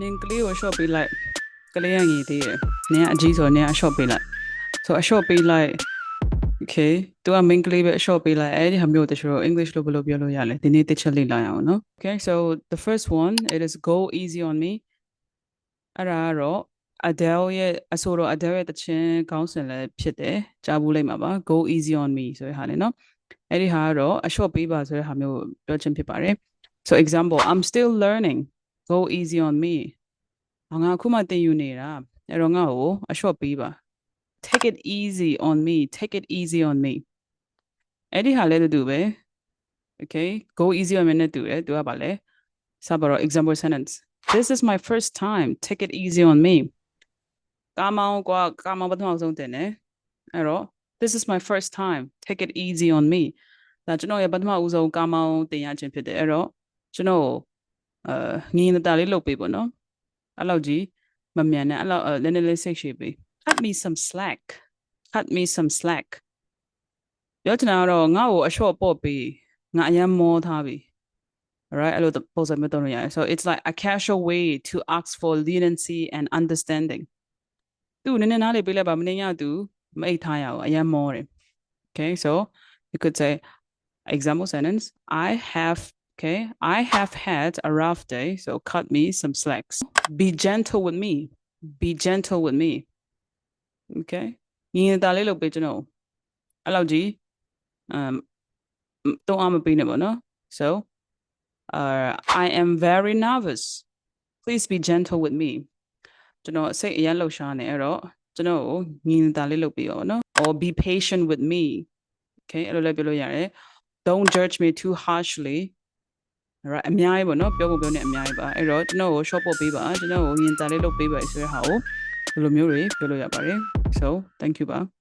နင်ကလေးကို short ပေးလိုက်ကလေးကငီသေးတယ်နင်ကအကြီးဆိုတော့နင်က short ပေးလိုက်ဆိုတော့ short ပေးလိုက် okay သူက main ကလေးပဲ short ပေးလိုက်အဲ့ဒီဟာမျိုးတချို့ English လို့ဘယ်လိုပြောလို့ရလဲဒီနေ့တစ်ချက်လေ့လာရအောင်နော် okay so the first one it is go easy on me အဲ့ဒါကတော့ Adele ရဲ့အဆိုတော့ Adele ရဲ့တခြင်းခေါင်းစဉ်လည်းဖြစ်တယ်ကြားဘူးလိုက်မှာပါ go easy on me ဆိုတဲ့ဟာလေနော်အဲ့ဒီဟာကတော့အ short ပေးပါဆိုတဲ့ဟာမျိုးပြောခြင်းဖြစ်ပါတယ် so example i'm still learning go easy on me ငါအခုမှသင်ယူနေတာအဲ့တော့ငါ့ကိုအ short ပေးပါ take it easy on me take it easy on me အဲ့ဒီဟာလည်းတူတူပဲ okay go easy on me နဲ့တူတယ်သူကပါလဲစပါတော့ example sentence this is my first time take it easy on me ကာမောင်ကွာကာမောင်ပထမဆုံးတင်တယ်အဲ့တော့ this is my first time take it easy on me ဒါကျွန်တော်ရဲ့ပထမဦးဆုံးကာမောင်တင်ရခြင်းဖြစ်တယ်အဲ့တော့ကျွန်တော် အာငင်းတာလေးလုပ်ပေးပေါ့နော်အဲ့လောက်ကြီးမမြန်နဲ့အဲ့လောက်နည်းနည်းလေးစိတ်ရှည်ပေး cut me some slack cut me some slack ပြောချင်တာကတော့ငါ့ကိုအလျှော့ပေါ့ပေးငါအရင်မောထားပြီ alright အဲ့လိုပုံစံမျိုးသုံးလို့ရတယ် so it's like a casual way to ask for leniency and understanding သူနည်းနည်းနားလေပေးလိုက်ပါမနေရသူမအိတ်ထားရအောင်အရင်မောတယ် okay so you could say example sentence i have okay i have had a rough day so cut me some slacks be gentle with me be gentle with me okay ညီနေတာလေးလုပ်ပေးကျွန်တော်အဲ့လောက်ကြီး um တုံးအောင်မပေးနဲ့ပေါ့နော် so uh i am very nervous please be gentle with me ကျွန်တော်စိတ်အရန်လှုပ်ရှားနေအဲ့တော့ကျွန်တော်ကိုညီနေတာလေးလုပ်ပေးပါဘောနော် or be patient with me okay အဲ့လိုလည်းပြောလို့ရတယ် don't judge me too harshly right အများကြီးပေါ့နော်ပြောဖို့ပြောနေအများကြီးပါအဲ့တော့ကျွန်တော်ကို short ပို့ပေးပါကျွန်တော်ကိုညီနေတာလေးလုပ်ပေးပါဆိုတဲ့ဟာကိုဘယ်လိုမျိုးတွေပြောလို့ရပါတယ် so thank you ပါ